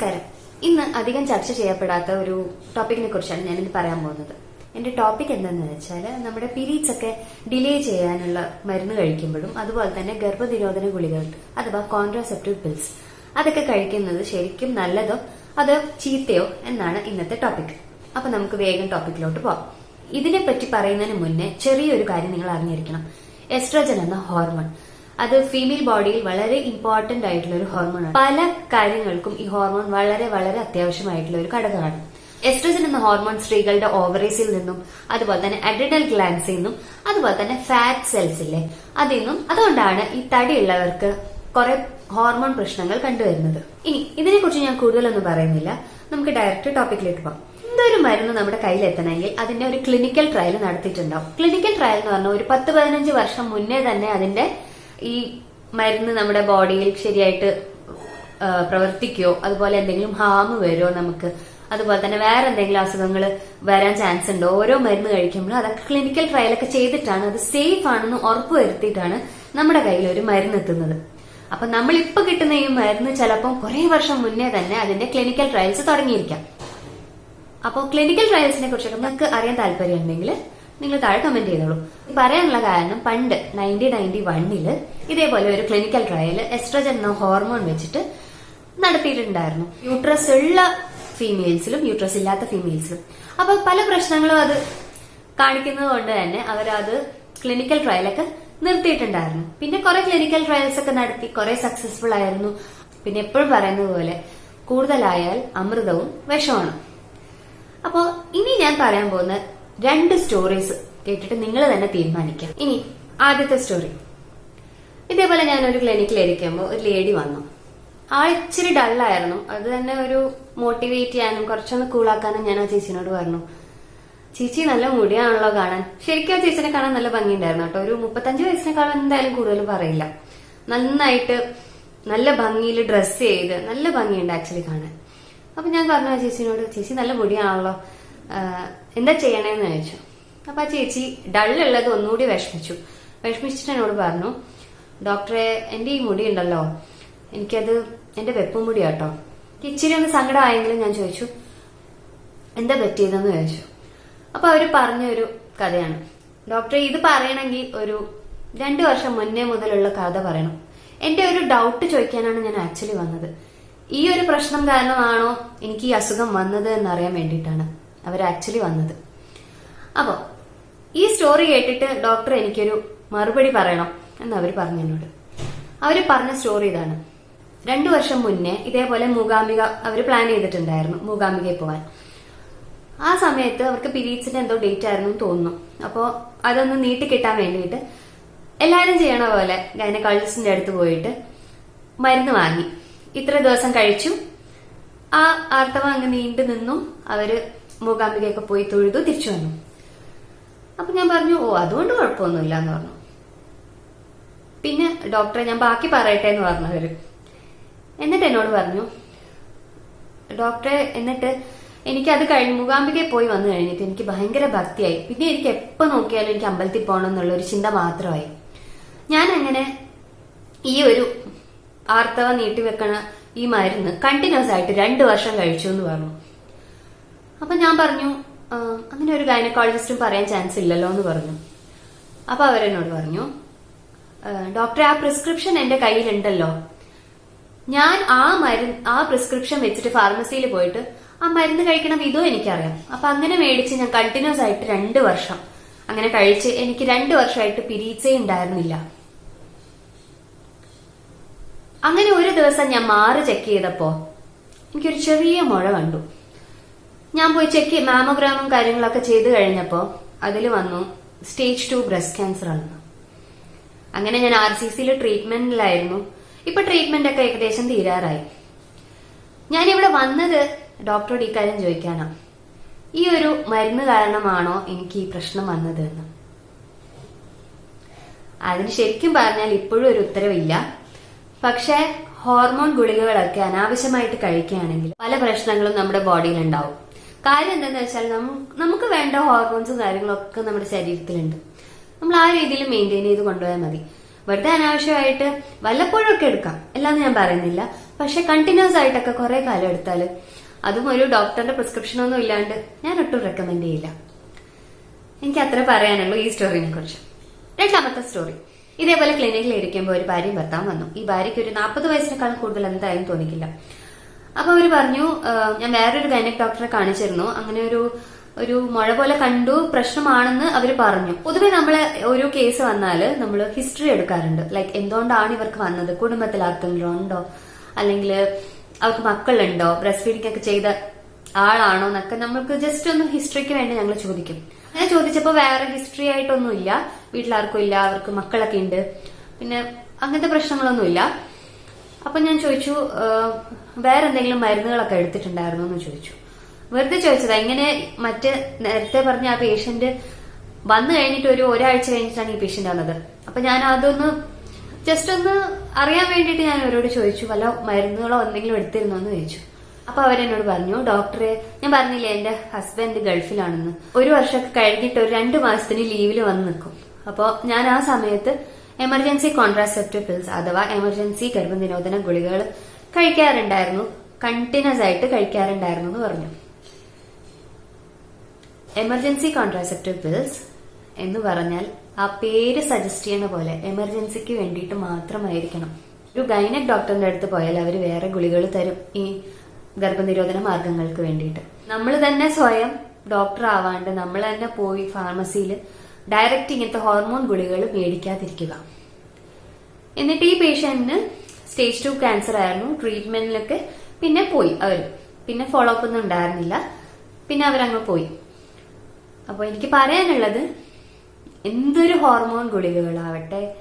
നമസ്കാരം. ഇന്ന് അധികം ചർച്ച ചെയ്യപ്പെടാത്ത ഒരു ടോപ്പിക്കിനെ കുറിച്ചാണ് ഞാൻ ഞാനിന്ന് പറയാൻ പോകുന്നത്. എന്റെ ടോപ്പിക് എന്താണെന്ന് വെച്ചാൽ നമ്മുടെ പിരീഡ്സ് ഒക്കെ ഡിലേ ചെയ്യാനുള്ള മരുന്ന് കഴിക്കുമ്പോഴും അതുപോലെ തന്നെ ഗർഭനിരോധന ഗുളികൾ അഥവാ കോൺട്രാസെപ്റ്റീവ് പിൽസ് അതൊക്കെ കഴിക്കുന്നത് ശരിക്കും നല്ലതോ അതോ ചീത്തയോ എന്നാണ് ഇന്നത്തെ ടോപ്പിക് അപ്പൊ നമുക്ക് വേഗം ടോപ്പിക്കിലോട്ട് പോകാം ഇതിനെപ്പറ്റി പറയുന്നതിന് മുന്നേ ചെറിയൊരു കാര്യം നിങ്ങൾ അറിഞ്ഞിരിക്കണം. എസ്ട്രോജൻ എന്ന ഹോർമോൺ അത് ഫീമെയിൽ ബോഡിയിൽ വളരെ ഇമ്പോർട്ടന്റ് ആയിട്ടുള്ള ഒരു ഹോർമോണാണ് പല കാര്യങ്ങൾക്കും ഈ ഹോർമോൺ വളരെ വളരെ അത്യാവശ്യമായിട്ടുള്ള ഒരു ഘടകമാണ്. എസ്ട്രോജൻ എന്ന ഹോർമോൺ സ്ത്രീകളുടെ ഓവറീസിൽ നിന്നും അതുപോലെ തന്നെ അഡ്രിനൽ ഗ്ലാൻസിൽ നിന്നും അതുപോലെ തന്നെ ഫാറ്റ് സെൽസ് ഇല്ലേ? അതിൽ നിന്നും അതുകൊണ്ടാണ് ഈ തടിയുള്ളവർക്ക് കുറെ ഹോർമോൺ പ്രശ്നങ്ങൾ കണ്ടുവരുന്നത്. ഇനി ഇതിനെക്കുറിച്ച് ഞാൻ കൂടുതലൊന്നും പറയുന്നില്ല. നമുക്ക് ഡയറക്റ്റ് ടോപ്പിക്കിലേക്ക് പോകാം. എന്തൊരു മരുന്ന് നമ്മുടെ കയ്യിൽ എത്തണമെങ്കിൽ അതിന്റെ ഒരു ക്ലിനിക്കൽ ട്രയൽ നടത്തിയിട്ടുണ്ടാവും. ക്ലിനിക്കൽ ട്രയൽ എന്ന് പറഞ്ഞാൽ ഒരു പത്ത് പതിനഞ്ച് വർഷം മുന്നേ തന്നെ അതിന്റെ ഈ മരുന്ന് നമ്മുടെ ബോഡിയിൽ ശരിയായിട്ട് പ്രവർത്തിക്കുകയോ അതുപോലെ എന്തെങ്കിലും ഹാമ് വരുമോ നമുക്ക്? അതുപോലെ തന്നെ വേറെ എന്തെങ്കിലും അസുഖങ്ങൾ വരാൻ ചാൻസ് ഉണ്ടോ? ഓരോ മരുന്ന് കഴിക്കുമ്പോഴും അതൊക്കെ ക്ലിനിക്കൽ ട്രയലൊക്കെ ചെയ്തിട്ടാണ് അത് സേഫ് ആണെന്ന് ഉറപ്പ് വരുത്തിയിട്ടാണ് നമ്മുടെ കയ്യിൽ ഒരു മരുന്ന് എത്തുന്നത്. അപ്പൊ നമ്മൾ ഇപ്പൊ കിട്ടുന്ന ഈ മരുന്ന് ചിലപ്പം കുറെ വർഷം മുന്നേ തന്നെ അതിന്റെ ക്ലിനിക്കൽ ട്രയൽസ് തുടങ്ങിയിരിക്കാം. അപ്പോൾ ക്ലിനിക്കൽ ട്രയൽസിനെ കുറിച്ചൊക്കെ നിങ്ങൾക്ക് അറിയാൻ താല്പര്യം ഉണ്ടെങ്കിൽ നിങ്ങൾ താഴെ കമന്റ് ചെയ്തോളൂ. പറയാനുള്ള കാരണം പണ്ട് നയന്റീൻ നയന്റി വണ്ണിൽ ഇതേപോലെ ഒരു ക്ലിനിക്കൽ ട്രയൽ എസ്ട്രജൻ എന്ന ഹോർമോൺ വെച്ചിട്ട് നടത്തിയിട്ടുണ്ടായിരുന്നു. യൂട്രസ് ഉള്ള ഫീമെയിൽസിലും യൂട്രസ് ഇല്ലാത്ത ഫീമെയിൽസിലും അപ്പൊ പല പ്രശ്നങ്ങളും അത് കാണിക്കുന്നത് കൊണ്ട് തന്നെ അവരത് ക്ലിനിക്കൽ ട്രയലൊക്കെ നിർത്തിയിട്ടുണ്ടായിരുന്നു. പിന്നെ കുറെ ക്ലിനിക്കൽ ട്രയൽസ് ഒക്കെ നടത്തി കുറെ സക്സസ്ഫുൾ ആയിരുന്നു. പിന്നെ എപ്പോഴും പറയുന്നത് പോലെ കൂടുതലായാൽ അമൃതവും വിഷമാണ്. അപ്പോ ഇനി ഞാൻ പറയാൻ പോകുന്ന രണ്ട് സ്റ്റോറീസ് കേട്ടിട്ട് നിങ്ങൾ തന്നെ തീരുമാനിക്കാം ഇനി ആദ്യത്തെ സ്റ്റോറി ഇതേപോലെ ഞാൻ ഒരു ക്ലിനിക്കിൽ ഇരിക്കുമ്പോൾ ഒരു ലേഡി വന്നു. ആ ഇച്ചിരി ഡള്ളായിരുന്നു അത് തന്നെ ഒരു മോട്ടിവേറ്റ് ചെയ്യാനും കുറച്ചൊന്ന് കൂളാക്കാനും ഞാൻ ആ ചേച്ചിനോട് പറഞ്ഞു. ചേച്ചി നല്ല മുടിയാണല്ലോ കാണാൻ. ശരിക്കും ആ ചേച്ചിനെ കാണാൻ നല്ല ഭംഗിയുണ്ടായിരുന്നു കേട്ടോ. ഒരു മുപ്പത്തഞ്ച് വയസ്സിനെക്കാളും എന്തായാലും കൂടുതൽ പറയില്ല. നന്നായിട്ട് നല്ല ഭംഗിയിൽ ഡ്രസ്സ് ചെയ്ത് നല്ല ഭംഗിയുണ്ട് ആക്ച്വലി കാണാൻ. അപ്പൊ ഞാൻ പറഞ്ഞു ആ ചേച്ചിനോട് ചേച്ചി നല്ല മുടിയാണല്ലോ. എന്താ ചെയ്യണേന്ന് ചോദിച്ചു. അപ്പൊ ആ ചേച്ചി ഡള്ളുള്ളത് ഒന്നുകൂടി വിഷമിച്ചു. വിഷമിച്ചിട്ട് എന്നോട് പറഞ്ഞു ഡോക്ടറെ എന്റെ ഈ മുടി ഉണ്ടല്ലോ എനിക്കത് എന്റെ വെപ്പും മുടി കേട്ടോ ഇച്ചിരി ഒന്ന് സങ്കടമായെങ്കിലും ഞാൻ ചോദിച്ചു എന്താ പറ്റിയതെന്ന്? ചോദിച്ചു. അപ്പൊ അവർ പറഞ്ഞ ഒരു കഥയാണ്. ഡോക്ടറെ ഇത് പറയണമെങ്കിൽ ഒരു രണ്ടു വർഷം മുന്നേ മുതലുള്ള കഥ പറയണം. എന്റെ ഒരു ഡൗട്ട് ചോദിക്കാനാണ് ഞാൻ ആക്ച്വലി വന്നത്. ഈ ഒരു പ്രശ്നം കാരണമാണോ എനിക്ക് ഈ അസുഖം വന്നത് എന്നറിയാൻ വേണ്ടിയിട്ടാണ്. അവർ ആക്ച്വലി വന്നത്. അപ്പോ ഈ സ്റ്റോറി കേട്ടിട്ട് ഡോക്ടർ എനിക്കൊരു മറുപടി പറയണം എന്ന് അവർ പറഞ്ഞു എന്നോട്. അവർ പറഞ്ഞ സ്റ്റോറി ഇതാണ്. രണ്ടു വർഷം മുന്നേ ഇതേപോലെ മൂകാംബിക അവർ പ്ലാൻ ചെയ്തിട്ടുണ്ടായിരുന്നു മൂകാംബികയിൽ പോവാൻ. ആ സമയത്ത് അവർക്ക് പീരീഡ്സിന്റെ എന്തോ ഡേറ്റ് ആയിരുന്നു തോന്നുന്നു. അപ്പോ അതൊന്ന് നീട്ടി കിട്ടാൻ വേണ്ടിയിട്ട് എല്ലാവരും ചെയ്യണ പോലെ ഗൈനക്കോളജിസ്റ്റിന്റെ അടുത്ത് പോയിട്ട് മരുന്ന് വാങ്ങി. ഇത്ര ദിവസം കഴിച്ചു. ആ ആർത്തവം അങ്ങ് നീണ്ടു നിന്നും. അവർ മൂകാംബികയൊക്കെ പോയി തൊഴുതു തിരിച്ചു വന്നു. അപ്പൊ ഞാൻ പറഞ്ഞു ഓ അതുകൊണ്ട് കുഴപ്പമൊന്നുമില്ല എന്ന് പറഞ്ഞു. പിന്നെ ഡോക്ടറെ ഞാൻ ബാക്കി പറയട്ടെ എന്ന് പറഞ്ഞവര് എന്നിട്ട് എന്നോട് പറഞ്ഞു ഡോക്ടറെ എന്നിട്ട് എനിക്ക് അത് കഴിഞ്ഞ് മൂകാംബികയിൽ പോയി വന്നു കഴിഞ്ഞിട്ട് എനിക്ക് ഭയങ്കര ഭക്തിയായി. പിന്നെ എനിക്ക് എപ്പോ നോക്കിയാലും എനിക്ക് അമ്പലത്തിൽ പോകണം എന്നുള്ള ഒരു ചിന്ത മാത്രമായി. ഞാൻ അങ്ങനെ ഈ ഒരു ആർത്തവ നീട്ടിവെക്കണ ഈ മരുന്ന് കണ്ടിന്യൂസ് ആയിട്ട് രണ്ട് വർഷം കഴിച്ചു എന്ന് പറഞ്ഞു. അപ്പൊ ഞാൻ പറഞ്ഞു അങ്ങനെ ഒരു ഗൈനക്കോളജിസ്റ്റും പറയാൻ ചാൻസ് ഇല്ലല്ലോ എന്ന് പറഞ്ഞു. അപ്പൊ അവരെന്നോട് പറഞ്ഞു ഡോക്ടറെ ആ പ്രിസ്ക്രിപ്ഷൻ എന്റെ കയ്യിലുണ്ടല്ലോ. ഞാൻ ആ മരുന്ന് ആ പ്രിസ്ക്രിപ്ഷൻ വെച്ചിട്ട് ഫാർമസിയിൽ പോയിട്ട് ആ മരുന്ന് കഴിക്കണം ഇതും എനിക്കറിയാം. അപ്പൊ അങ്ങനെ മേടിച്ച് ഞാൻ കണ്ടിന്യൂസ് ആയിട്ട് രണ്ട് വർഷം അങ്ങനെ കഴിച്ച് എനിക്ക് രണ്ട് വർഷമായിട്ട് പിരീച്ചേ ഉണ്ടായിരുന്നില്ല. അങ്ങനെ ഒരു ദിവസം ഞാൻ മാറി ചെക്ക് ചെയ്തപ്പോ എനിക്കൊരു ചെറിയ മുഴ കണ്ടു. ഞാൻ പോയി ചെക്ക് മാമോഗ്രാമും കാര്യങ്ങളൊക്കെ ചെയ്ത് കഴിഞ്ഞപ്പോ അതിൽ വന്നു സ്റ്റേജ് ടു ബ്രസ്റ്റ് ക്യാൻസർ ആണ്. അങ്ങനെ ഞാൻ ആർ സി സിയിൽ ട്രീറ്റ്മെന്റിലായിരുന്നു ഇപ്പൊ ട്രീറ്റ്മെന്റ് ഒക്കെ ഏകദേശം തീരാറായി. ഞാൻ ഇവിടെ വന്നത് ഡോക്ടറോട് ഇക്കാര്യം ചോദിക്കാനാ. ഈ ഒരു മരുന്ന് കാരണമാണോ എനിക്ക് ഈ പ്രശ്നം വന്നത് എന്ന്. അതിന് ശരിക്കും പറഞ്ഞാൽ ഇപ്പോഴും ഒരു ഉത്തരവില്ല. പക്ഷേ ഹോർമോൺ ഗുളികകളൊക്കെ അനാവശ്യമായിട്ട് കഴിക്കുകയാണെങ്കിൽ പല പ്രശ്നങ്ങളും നമ്മുടെ ബോഡിയിൽ ഉണ്ടാവും കാര്യം എന്താണെന്ന് വെച്ചാൽ നമുക്ക് വേണ്ട ഹോർമോൺസും കാര്യങ്ങളൊക്കെ നമ്മുടെ ശരീരത്തിലുണ്ട്. നമ്മൾ ആ രീതിയിൽ മെയിന്റെയിൻ ചെയ്ത് കൊണ്ടുപോയാൽ മതി. വെറുതെ അനാവശ്യമായിട്ട് വല്ലപ്പോഴും ഒക്കെ എടുക്കാം. എല്ലാം ഞാൻ പറയുന്നില്ല. പക്ഷെ കണ്ടിന്യൂസ് ആയിട്ടൊക്കെ കുറെ കാലം എടുത്താൽ അതും ഒരു ഡോക്ടറുടെ പ്രിസ്ക്രിപ്ഷൻ ഒന്നും ഇല്ലാണ്ട് ഞാൻ ഒട്ടും റെക്കമെൻഡ് ചെയ്യില്ല. എനിക്ക് അത്ര പറയാനുള്ളൂ ഈ സ്റ്റോറിനെ കുറിച്ച്. രണ്ടാമത്തെ സ്റ്റോറി ഇതേപോലെ ക്ലിനിക്കിൽ ഇരിക്കുമ്പോൾ ഒരു ഭാര്യയും ഭർത്താവും വന്നു. ഈ ഭാര്യയ്ക്ക് ഒരു നാൽപ്പത് വയസ്സിനേക്കാൾ കൂടുതൽ എന്തായാലും തോന്നിക്കില്ല. അപ്പൊ അവർ പറഞ്ഞു "ആ, ഞാൻ വേറൊരു ഗൈനക് ഡോക്ടറെ കാണിച്ചിരുന്നു. അങ്ങനെ ഒരു ഒരു മഴ പോലെ കണ്ടു പ്രശ്നമാണെന്ന് അവർ പറഞ്ഞു. പൊതുവെ നമ്മൾ ഒരു കേസ് വന്നാൽ നമ്മൾ ഹിസ്റ്ററി എടുക്കാറുണ്ട്. ലൈക്ക് എന്തുകൊണ്ടാണ് ഇവർക്ക് വന്നത്? കുടുംബത്തിൽ ആർക്കെങ്കിലും ഉണ്ടോ? അല്ലെങ്കിൽ അവർക്ക് മക്കളുണ്ടോ? ബ്രസ്റ്റ് ഫീഡിംഗ് ഒക്കെ ചെയ്ത ആളാണോ എന്നൊക്കെ നമ്മൾക്ക് ജസ്റ്റ് ഒന്ന് ഹിസ്റ്ററിക്ക് വേണ്ടി ഞങ്ങൾ ചോദിക്കും. അങ്ങനെ ചോദിച്ചപ്പോൾ വേറെ ഹിസ്റ്ററി ആയിട്ടൊന്നുമില്ല. വീട്ടിലാർക്കും ഇല്ല അവർക്ക് മക്കളൊക്കെ ഉണ്ട്. പിന്നെ അങ്ങനത്തെ പ്രശ്നങ്ങളൊന്നും ഇല്ല അപ്പൊ ഞാൻ ചോദിച്ചു വേറെ എന്തെങ്കിലും മരുന്നുകളൊക്കെ എടുത്തിട്ടുണ്ടായിരുന്നോ? എന്ന് ചോദിച്ചു. വെറുതെ ചോദിച്ചതാ. എങ്ങനെ മറ്റ് നേരത്തെ പറഞ്ഞ ആ പേഷ്യന്റ് വന്നു കഴിഞ്ഞിട്ട് ഒരു ഒരാഴ്ച കഴിഞ്ഞിട്ടാണ് ഈ പേഷ്യന്റ് വന്നത്. അപ്പൊ ഞാൻ അതൊന്ന് ജസ്റ്റ് ഒന്ന് അറിയാൻ വേണ്ടിയിട്ട് ഞാൻ അവരോട് ചോദിച്ചു വല്ല മരുന്നുകളോ എന്തെങ്കിലും എടുത്തിരുന്നോ? എന്ന് ചോദിച്ചു. അപ്പൊ അവരെന്നോട് പറഞ്ഞു ഡോക്ടറെ ഞാൻ പറഞ്ഞില്ലേ എന്റെ ഹസ്ബൻഡ് ഗൾഫിലാണെന്ന്. ഒരു വർഷമൊക്കെ കഴിഞ്ഞിട്ട് ഒരു രണ്ട് മാസത്തിന് ലീവിൽ വന്ന് നിൽക്കും. അപ്പോ ഞാൻ ആ സമയത്ത് എമർജൻസി കോൺട്രാസെപ്റ്റീവ് പിൽസ് അഥവാ എമർജൻസി ഗർഭനിരോധന ഗുളികകൾ കഴിക്കാറുണ്ടായിരുന്നു. കണ്ടിന്യൂസ് ആയിട്ട് കഴിക്കാറുണ്ടായിരുന്നു എന്ന് പറഞ്ഞു. എമർജൻസി കോൺട്രാസെപ്റ്റീവ് പിൽസ് എന്ന് പറഞ്ഞാൽ ആ പേര് സജസ്റ്റ് ചെയ്യുന്ന പോലെ എമർജൻസിക്ക് വേണ്ടിയിട്ട് മാത്രമായിരിക്കണം. ഒരു ഗൈനക് ഡോക്ടറിന്റെ അടുത്ത് പോയാൽ അവർ വേറെ ഗുളികൾ തരും ഈ ഗർഭനിരോധന മാർഗങ്ങൾക്ക് വേണ്ടിയിട്ട്. നമ്മൾ തന്നെ സ്വയം ഡോക്ടർ ആവാണ്ട് നമ്മൾ തന്നെ പോയി ഫാർമസിയിൽ ഡയറക്റ്റ് ഇങ്ങനത്തെ ഹോർമോൺ ഗുളികകൾ മേടിക്കാതിരിക്കുക. എന്നിട്ട് ഈ പേഷ്യന്റിന് സ്റ്റേജ് ടു ക്യാൻസർ ആയിരുന്നു. ട്രീറ്റ്മെന്റിലൊക്കെ പിന്നെ പോയി അവർ പിന്നെ ഫോളോ അപ്പ് ഒന്നും ഉണ്ടായിരുന്നില്ല. പിന്നെ അവരങ്ങ് പോയി. അപ്പോൾ എനിക്ക് പറയാനുള്ളത് എന്തൊരു ഹോർമോൺ ഗുളികകളാവട്ടെ.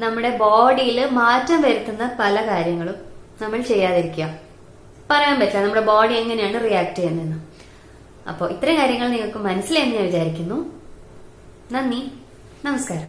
നമ്മുടെ ബോഡിയിൽ മാറ്റം വരുത്തുന്ന പല കാര്യങ്ങളും നമ്മൾ ചെയ്യാതിരിക്കുക. പറയാൻ പറ്റില്ല നമ്മുടെ ബോഡി എങ്ങനെയാണ് റിയാക്ട് ചെയ്യുന്നതെന്ന്. അപ്പോൾ ഇത്രയും കാര്യങ്ങൾ നിങ്ങൾക്ക് മനസ്സിലായെന്ന് ഞാൻ വിചാരിക്കുന്നു. നന്ദി. നമസ്കാരം.